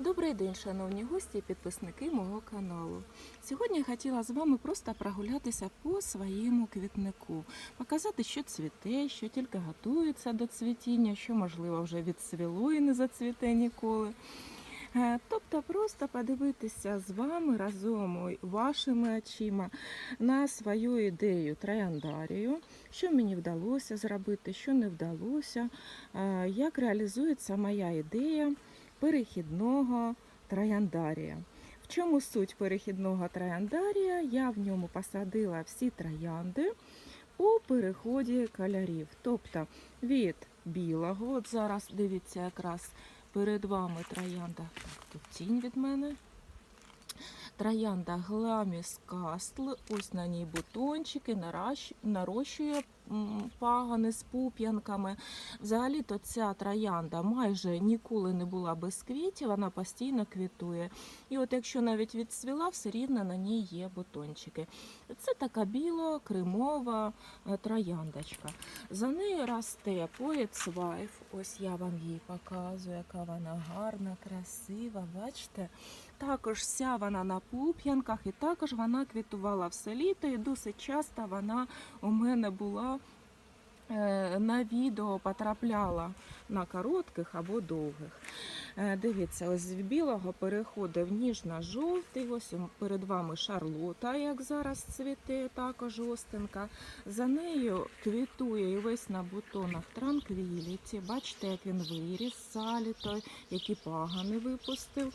Добрий день, шановні гості і підписники мого каналу. Сьогодні я хотіла з вами просто прогулятися по своєму квітнику, показати, що цвіте, що тільки готується до цвітіння, що можливо вже відцвіло і не зацвіте ніколи. Е, Тобто просто подивитися з вами разом вашими очима на свою ідею трояндарію, що мені вдалося зробити, що не вдалося, е, як реалізується моя ідея перехідного трояндарія. В чому суть перехідного трояндарія? Я в ньому посадила всі троянди у переході кольорів. Тобто від білого, от зараз дивіться якраз перед вами троянда. Тут тінь від мене. Троянда Гламіс Кастл, ось на ній бутончики, нарощує пагани з пуп'янками. Взагалі-то ця троянда майже ніколи не була без квітів, вона постійно квітує. І от якщо навіть відцвіла, все рівно на ній є бутончики. Це така біло-кремова е, трояндочка. За нею росте поетсвайф. Ось я вам її показую, яка вона гарна, красива. Бачите? Також вся вона на пуп'янках, і також вона квітувала все літо, і досить часто вона у мене була на відео потрапляла на коротких або довгих. Е, Дивіться, ось з білого переходить в ніжно-жовтий. Ось перед вами шарлота, як зараз цвіте, також остинка. За нею квітує і весь на бутонах транквіліті. Бачите, як він виріс, саліто, які пагани випустив.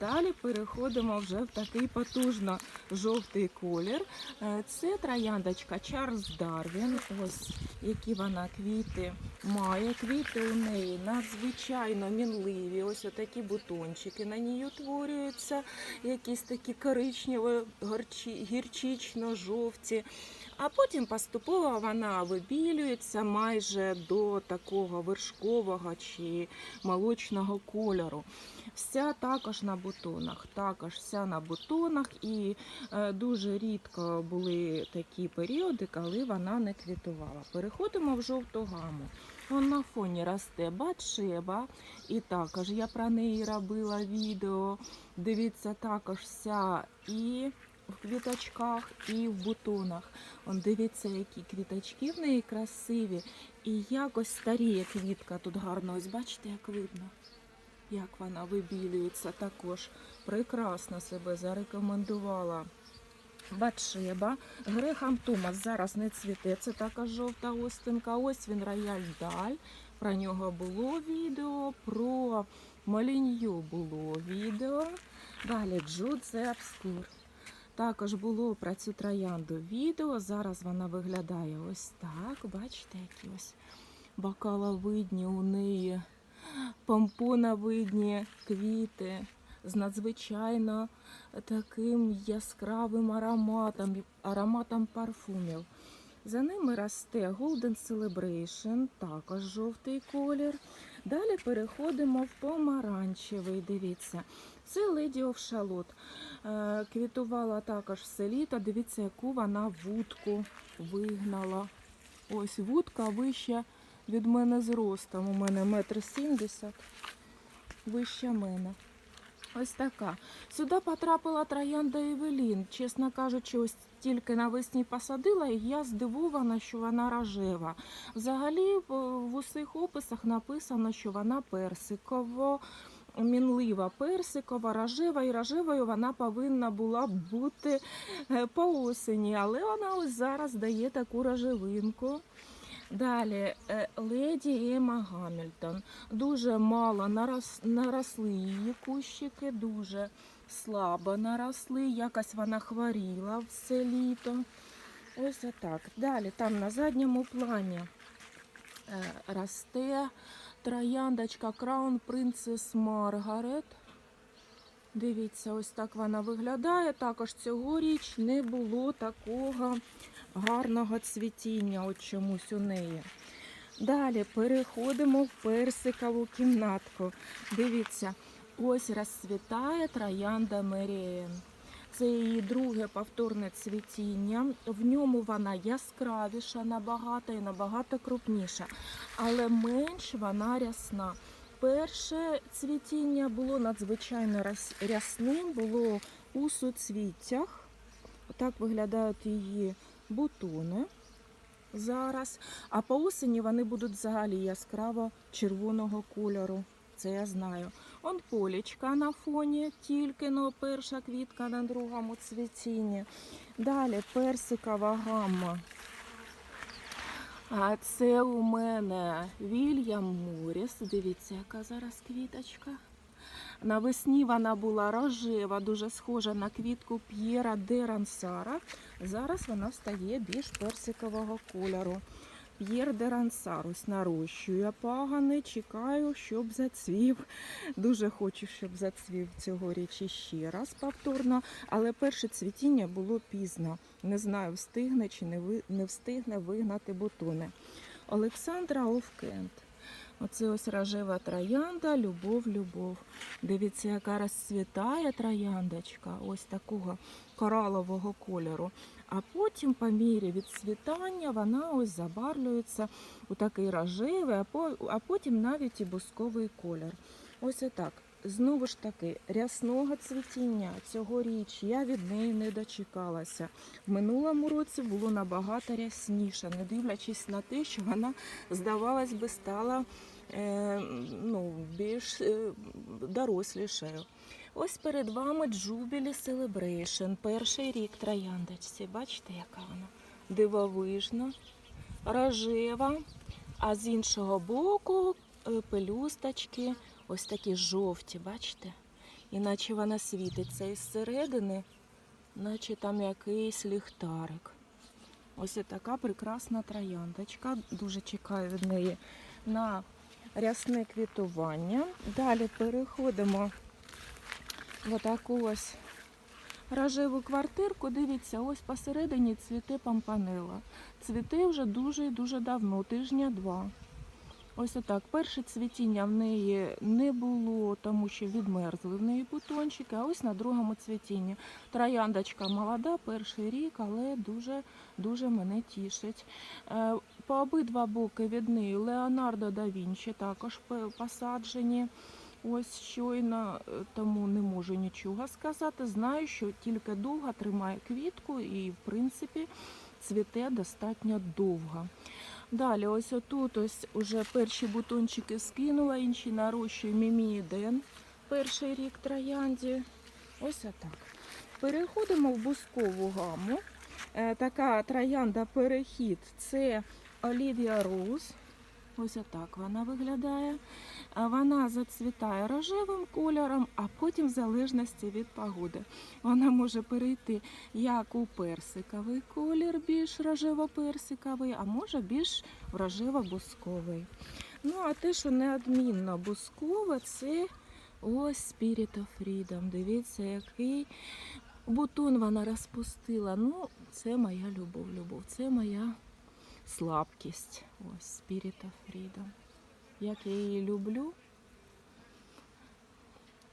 Далі переходимо вже в такий потужно жовтий колір. Е, Це трояндочка Чарльз Дарвін. Ось які вона квіти має. Квіти у неї надзвичайно мінливі. Ось отакі бутончики на ній утворюються, якісь такі коричневі, гірчично-жовті. А потім поступово вона вибілюється майже до такого вершкового чи молочного кольору. Вся також на бутонах, також вся на бутонах, і е, дуже рідко були такі періоди, коли вона не квітувала. Переходимо в жовту гаму. Вон на фоні росте батшеба, і також я про неї робила відео. Дивіться, також вся і в квіточках, і в бутонах. Он дивіться, які квіточки в неї красиві. І якось старіє квітка тут гарно. Ось бачите, як видно як вона вибілюється також. Прекрасно себе зарекомендувала. Батшеба. Грехам Томас зараз не цвіте. Це також жовта остинка. Ось він рояль Даль. Про нього було відео. Про Малінью було відео. Далі Джудзе Обскур. Також було про цю троянду відео. Зараз вона виглядає ось так. Бачите, які ось бакаловидні у неї помпоновидні квіти з надзвичайно таким яскравим ароматом, ароматом парфумів. За ними росте Golden Celebration, також жовтий колір. Далі переходимо в помаранчевий. Дивіться, це Lady of Шалот. Квітувала також все літо. Дивіться, яку вона вудку вигнала. Ось вудка вища від мене зростом. У мене метр сімдесят, вища мене. Ось така. Сюди потрапила троянда Евелін. Чесно кажучи, ось тільки навесні посадила, і я здивована, що вона рожева. Взагалі в усіх описах написано, що вона персиково. Мінлива персикова, рожева, і рожевою вона повинна була бути е, по осені, але вона ось зараз дає таку рожевинку. Далі е, леді Ема Гамільтон. Дуже мало нарос, наросли її кущики, дуже слабо наросли. Якось вона хворіла все літо. Ось отак. Далі там на задньому плані е, росте трояндочка Crown Princess Margaret. Дивіться, ось так вона виглядає. Також цьогоріч не було такого гарного цвітіння, от чомусь у неї. Далі переходимо в персикову кімнатку. Дивіться, ось розцвітає троянда Мерієн. Це її друге повторне цвітіння. В ньому вона яскравіша набагато і набагато крупніша, але менш вона рясна. Перше цвітіння було надзвичайно рясним, було у суцвіттях. Так виглядають її бутони зараз. А по осені вони будуть взагалі яскраво червоного кольору. Це я знаю. Он полічка на фоні, тільки но перша квітка на другому цвітінні. Далі персикова гамма. А це у мене Вільям Моріс. Дивіться, яка зараз квіточка. Навесні вона була рожева, дуже схожа на квітку П'єра де Рансара. Зараз вона стає більш персикового кольору. П'єр де Рансар ось нарощую пагани, чекаю, щоб зацвів. Дуже хочу, щоб зацвів цьогоріч іще раз повторно. Але перше цвітіння було пізно. Не знаю, встигне чи не встигне вигнати бутони. Олександра Овкент. Оце ось рожева троянда, любов, любов. Дивіться, яка розцвітає трояндочка, ось такого коралового кольору. А потім, по мірі відцвітання, вона ось забарвлюється у такий рожевий, а потім навіть і бусковий колір. Ось отак. Знову ж таки, рясного цвітіння цьогоріч я від неї не дочекалася. В минулому році було набагато рясніше, не дивлячись на те, що вона, здавалось би, стала е, ну, більш е, дорослішою. Ось перед вами Jubilee Celebration, перший рік трояндочці. Бачите, яка вона дивовижна, рожева, а з іншого боку е, пелюсточки ось такі жовті, бачите? Іначе вона світиться із середини, наче там якийсь ліхтарик. Ось така прекрасна трояндочка. Дуже чекаю від неї на рясне квітування. Далі переходимо в таку ось рожеву квартирку. Дивіться, ось посередині цвіте пампанела. Цвіте вже дуже і дуже давно, тижня два. Ось отак. Перше цвітіння в неї не було, тому що відмерзли в неї бутончики, а ось на другому цвітінні. Трояндочка молода, перший рік, але дуже, дуже мене тішить. Е, По обидва боки від неї Леонардо да Вінчі також посаджені. Ось щойно, е, тому не можу нічого сказати. Знаю, що тільки довго тримає квітку і, в принципі, цвіте достатньо довго. Далі, ось отут ось уже перші бутончики скинула, інші нарощує міміїден. Перший рік троянді. Ось отак. Переходимо в бускову гаму. Е, така троянда перехід це Олівія Роуз. Ось отак вона виглядає. Вона зацвітає рожевим кольором, а потім, в залежності від погоди, вона може перейти як у персиковий колір, більш рожево-персиковий, а може більш рожево-бусковий. Ну, а те, що неодмінно бускове, це ось Spirit of Freedom. Дивіться, який бутон вона розпустила. Ну, це моя любов, любов, це моя слабкість. Ось Spirit of Freedom. Як я її люблю.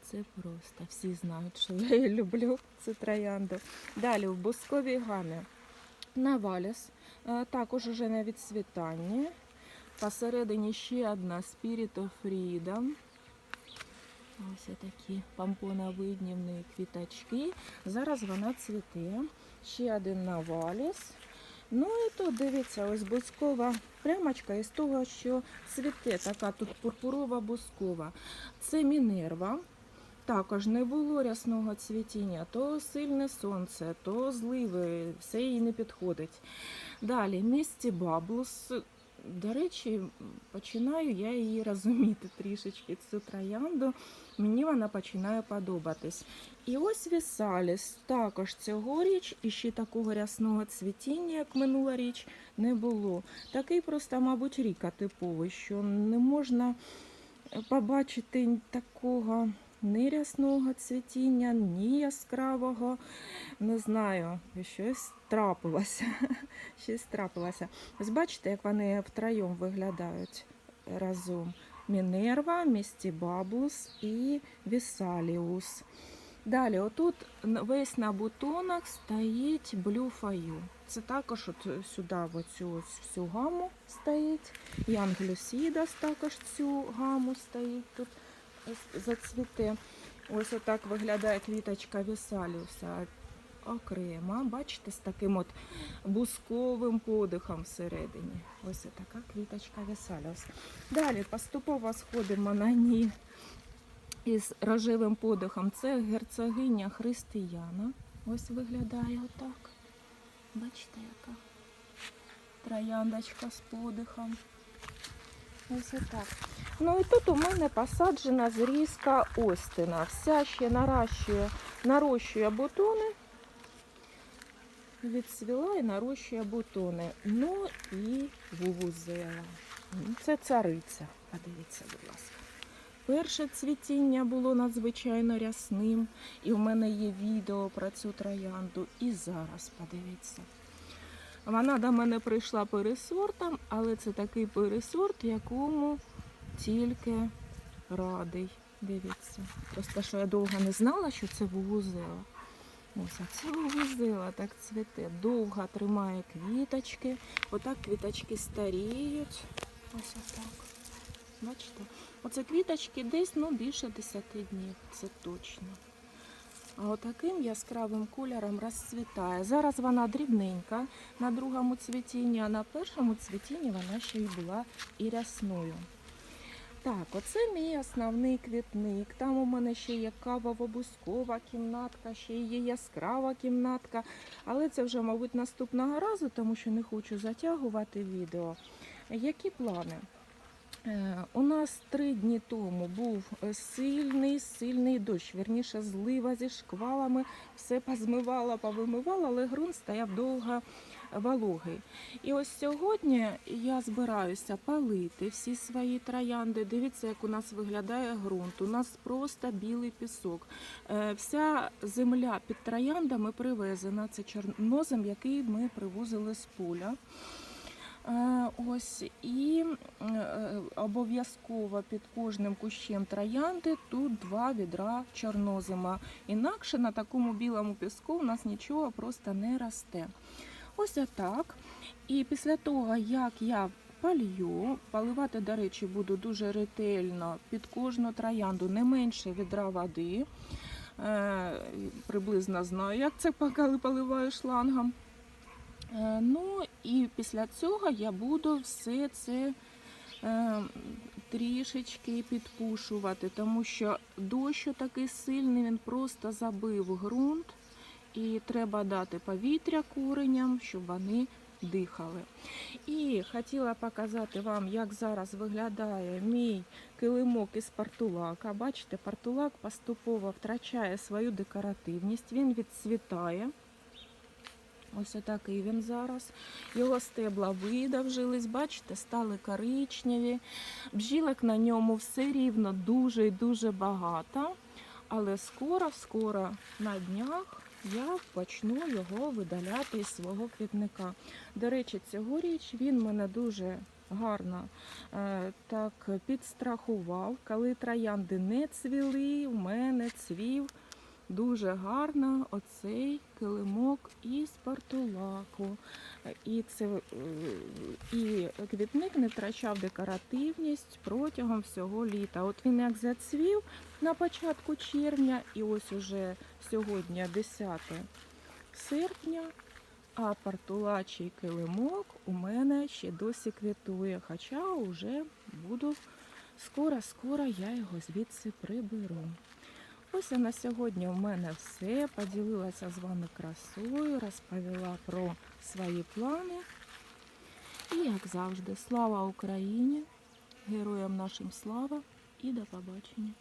Це просто. Всі знають, що я її люблю. Це троянду. Далі в бусковій гамі Наваліс. Е, Також уже на відцвітанні. Посередині ще одна Spirit of Freedom. Ось такі помпоновидні квіточки. Зараз вона цвіте. Ще один наваліс. Ну і тут дивіться, ось бускова прямочка із того, що цвіте, така тут пурпурова бускова. Це Мінерва. Також не було рясного цвітіння, то сильне сонце, то зливи, все їй не підходить. Далі місті Баблус. До речі, починаю я її розуміти трішечки цю троянду. Мені вона починає подобатись. І ось Вісаліс також цьогоріч і ще такого рясного цвітіння, як минула річ, не було. Такий просто, мабуть, ріка типовий, що не можна побачити такого ні рясного цвітіння, ні яскравого. Не знаю, щось трапилося. Щось трапилося. Ось бачите, як вони втроєм виглядають разом. Мінерва, Місті Баблус і Вісаліус. Далі, отут весь на бутонах стоїть Fаю. Це також от сюди в оцю ось всю гаму стоїть. Young Lucidas також цю гаму стоїть тут ось зацвіте. Ось отак виглядає квіточка Вісаліуса окремо. Бачите, з таким от бусковим подихом всередині. Ось така квіточка Вісаліус. Далі поступово сходимо на ній із рожевим подихом. Це герцогиня Християна. Ось виглядає отак. Бачите, яка трояндочка з подихом. Ось отак. Ну і тут у мене посаджена зрізка Остина. Вся ще нарощує, нарощує бутони. Відцвіла і нарощує бутони. Ну і вувузела. Це цариця. Подивіться, будь ласка. Перше цвітіння було надзвичайно рясним, і в мене є відео про цю троянду. І зараз подивіться. Вона до мене прийшла пересортом, але це такий пересорт, якому тільки радий. Дивіться. Просто що я довго не знала, що це вувузела. Ось, а це вувузела так цвіте. Довго тримає квіточки. Отак квіточки старіють. Ось отак. Бачите? Оце квіточки десь ну, більше 10 днів, це точно. А отаким яскравим кольором розцвітає. Зараз вона дрібненька на другому цвітінні, а на першому цвітінні вона ще й була і рясною. Так, оце мій основний квітник. Там у мене ще є кавово-бускова кімнатка, ще є яскрава кімнатка. Але це вже, мабуть, наступного разу, тому що не хочу затягувати відео. Які плани? Е, У нас три дні тому був сильний, сильний дощ, вірніше злива зі шквалами, все позмивало, повимивало, але ґрунт стояв довго вологий. І ось сьогодні я збираюся палити всі свої троянди. Дивіться, як у нас виглядає ґрунт. У нас просто білий пісок. Е, Вся земля під трояндами привезена. Це чорнозем, який ми привозили з поля. Е, Ось і е, обов'язково під кожним кущем троянди тут два відра чорнозима. Інакше на такому білому піску у нас нічого просто не росте. Ось отак. І після того, як я полью, поливати, до речі, буду дуже ретельно під кожну троянду, не менше відра води. Е, Приблизно знаю, як це коли поливаю шлангом. Е, Ну і після цього я буду все це е, трішечки підпушувати, тому що дощ такий сильний, він просто забив ґрунт, і треба дати повітря куреням, щоб вони дихали. І хотіла показати вам, як зараз виглядає мій килимок із партулака. Бачите, партулак поступово втрачає свою декоративність, він відцвітає. Ось отакий він зараз. Його стебла видовжились, бачите, стали коричневі. Бджілок на ньому все рівно дуже і дуже багато. Але скоро-скоро на днях я почну його видаляти із свого квітника. До речі, цьогоріч він мене дуже гарно е, так підстрахував. Коли троянди не цвіли, у мене цвів дуже гарно оцей килимок із портулаку. І, це, е, і квітник не втрачав декоративність протягом всього літа. От він як зацвів на початку червня, і ось уже сьогодні 10 серпня, а портулачий килимок у мене ще досі квітує, хоча вже буду скоро-скоро я його звідси приберу. Ось на сьогодні у мене все. Поділилася з вами красою, розповіла про свої плани. І, як завжди, слава Україні! Героям нашим слава і до побачення!